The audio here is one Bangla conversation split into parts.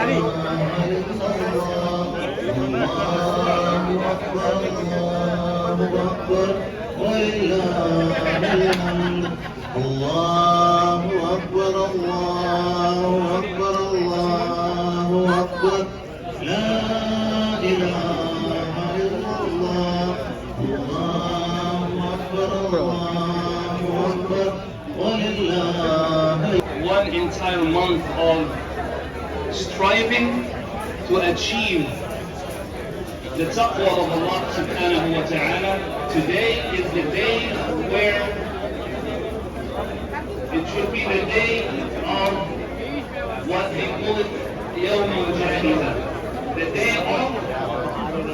الله الله أكبر الله أكبر ولله الحمد الله أكبر الله أكبر الله أكبر لا إله إلا الله الله أكبر الله أكبر ولله one entire month of striving to achieve the taqwa of Allah subhanahu wa ta'ala. Today is the day where it should be the day of what they call it Yawm al-Jahizah. The day of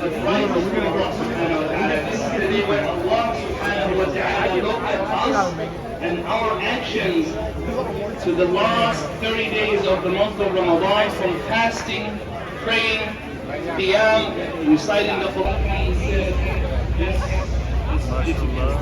the prizes from Allah subhanahu wa ta'ala. This is the day where Allah look at us and our actions to the last 30 days of the month of Ramadan from fasting, praying, qiyam, reciting the Quran. Yes, it's difficult.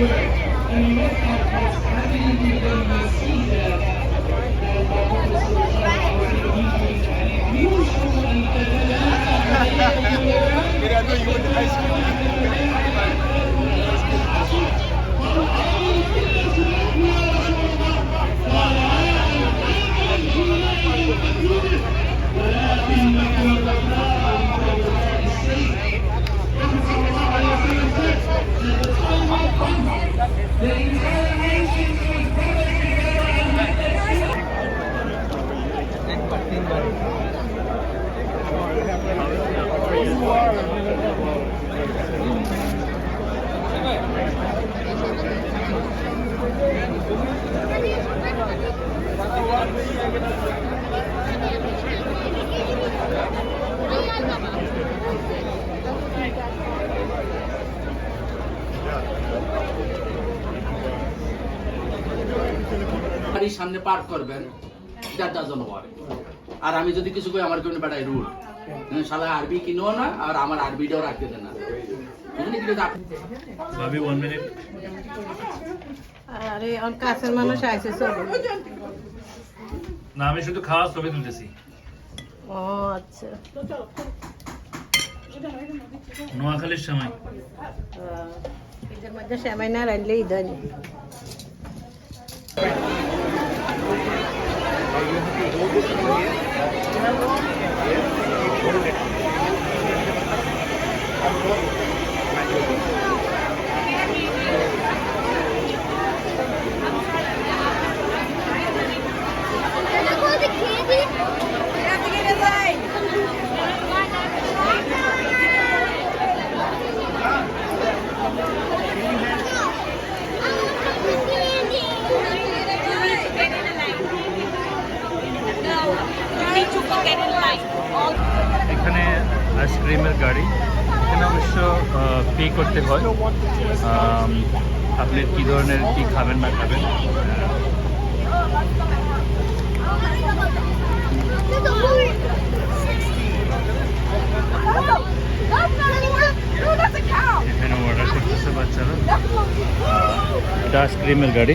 work and in what context I believe you done this বাড়ির সামনে পার্ক করবেন আর আমি যদি কিছু কই আমার কোনো বেটাই রুল শালা আরবি কিনো না আর আমার আরবিটাও রাখতে দেন না। বুঝলি ভাবি ওয়ান মিনিট আরে অন কাছের মানুষ আইসে চলো। না আমি শুধু খাওয়া ছবি তুলতেছি। ও আচ্ছা। নোয়াখালীর সময় ঈদের মধ্যে সেমাই না রাখলে ঈদ হয়নি এখানে আইসক্রিমের গাড়ি। এখানে অবশ্য পে করতে হয়। আপনি কি ধরনের কি খাবেন না খাবেন? এখানে অর্ডার করতেছে বাচ্চারা। এটা আইসক্রিমের গাড়ি।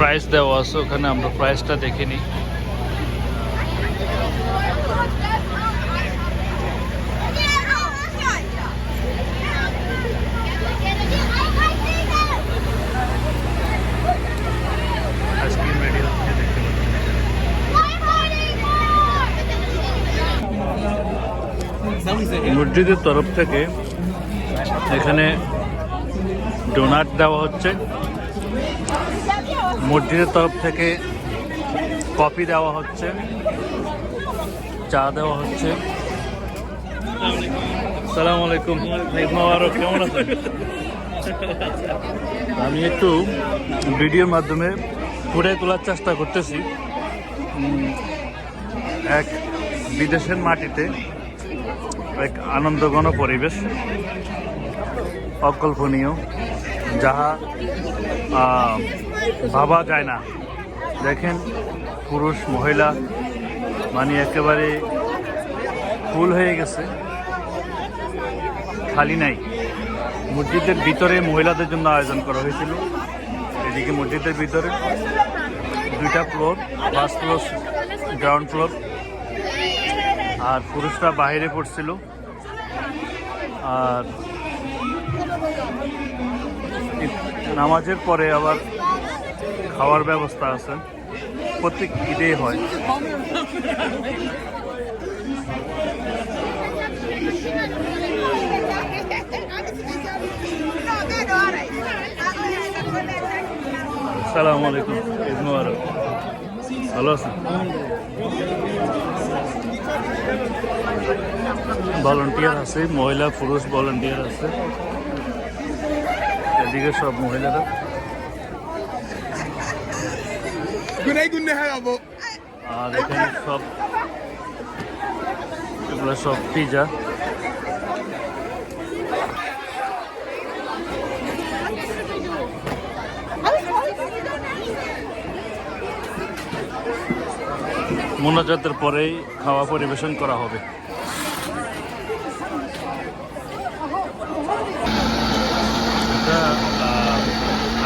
প্রাইস দেওয়া আছে, ওখানে আমরা প্রাইসটা দেখে নিই। মসজিদের তরফ থেকে এখানে ডোনাট দেওয়া হচ্ছে। মসজিদের তরফ থেকে কফি দেওয়া হচ্ছে চা দেওয়া হচ্ছে। সালাম আলাইকুম। মোবারক কেমন আছেন? আমি একটু ভিডিওর মাধ্যমে ফুটে তোলার চেষ্টা করতেছি। এক বিদেশের মাটিতে এক আনন্দঘন পরিবেশ অকল্পনীয় যাহা ভাবা যায় না। দেখেন, পুরুষ, মহিলা মানে একেবারে ফুল হয়ে গেছে। খালি নাই। মসজিদের ভিতরে মহিলাদের জন্য আয়োজন করা হয়েছিল। এদিকে মসজিদের ভিতরে দুইটা floor first floor ground floor আর পুরুষরা বাইরে পড়ছিল। আর নামাজের পরে আবার খাওয়ার ব্যবস্থা আছে। প্রত্যেক ঈদেই হয়। সালাম আলাইকুম, ঈদ ভালো ভলেন্টিয়ার আছে, মহিলা, পুরুষ ভলেন্টিয়ার আছে। এদিকে সব মহিলারা। Günde her abo. আর এখানে সব এগুলো সব পিজা মোনাজাতের পরেই খাওয়া পরিবেশন করা হবে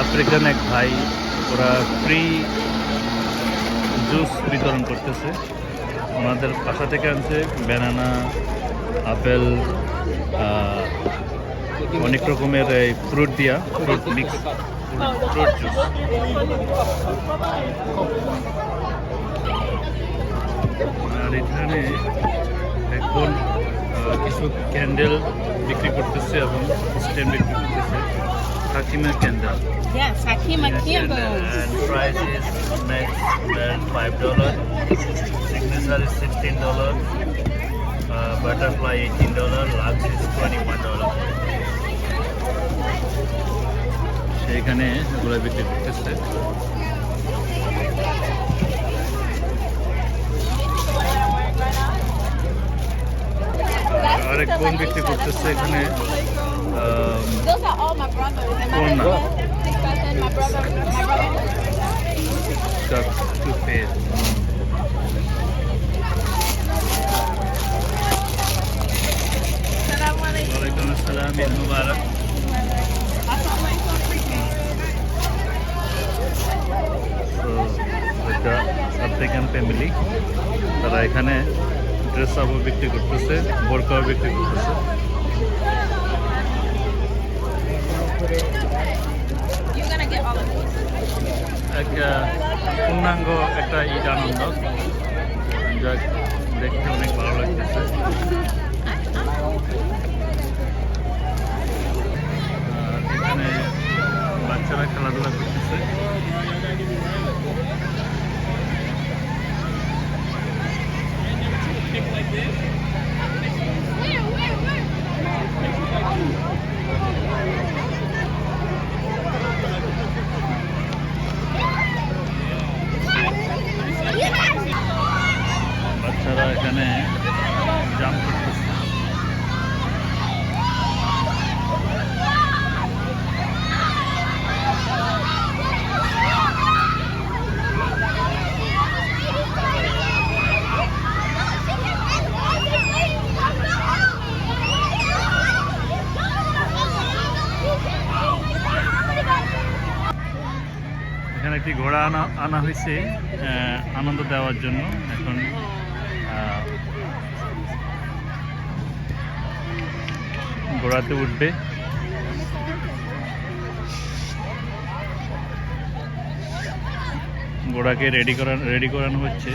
আফ্রিকান এক ভাই, ওরা ফ্রি জুস বিতরণ করতেছে। ওনাদের বাসা থেকে আনছে ব্যানানা, আপেল অনেক রকমের এই ফ্রুট দিয়া, ফ্রুট মিক্স, ফ্রুট জুস। আর এখানে এখন কিছু ক্যান্ডেল বিক্রি করতেছে এবং স্ট্যান্ড বিক্রি করতেছে। হাকিমের candle Yes, Hakima candles. And price is five dollar. Signature is sixteen dollar. Uh, butterfly eighteen dollar. Lux is twenty one dollar. সেইখানে এগুলো বিক্রি করতেছে আরেক বোন বিক্রি করতেছে এখানে আম, Those are all my brothers and my কোন না sisters and my brother, my brother. Duck toothpaste. ওয়ালাইকুম আসসালাম ঈদ মুবারক তো এটা আফ্রিকান ফ্যামিলি তারা এখানে ড্রেস আপও বিক্রি করতেছে বোরকাও বিক্রি করতেছে এক পূর্ণাঙ্গ একটা ঈদ আনন্দ। যা দেখতে অনেক ভালো লাগতেছে। এখানে বাচ্চারা খেলাধুলা করতেছে। একটি ঘোড়া আনা আনা হয়েছে আনন্দ দেওয়ার জন্য। এখন ঘোড়াতে উঠবে। ঘোড়াকে রেডি করা রেডি করানো হচ্ছে।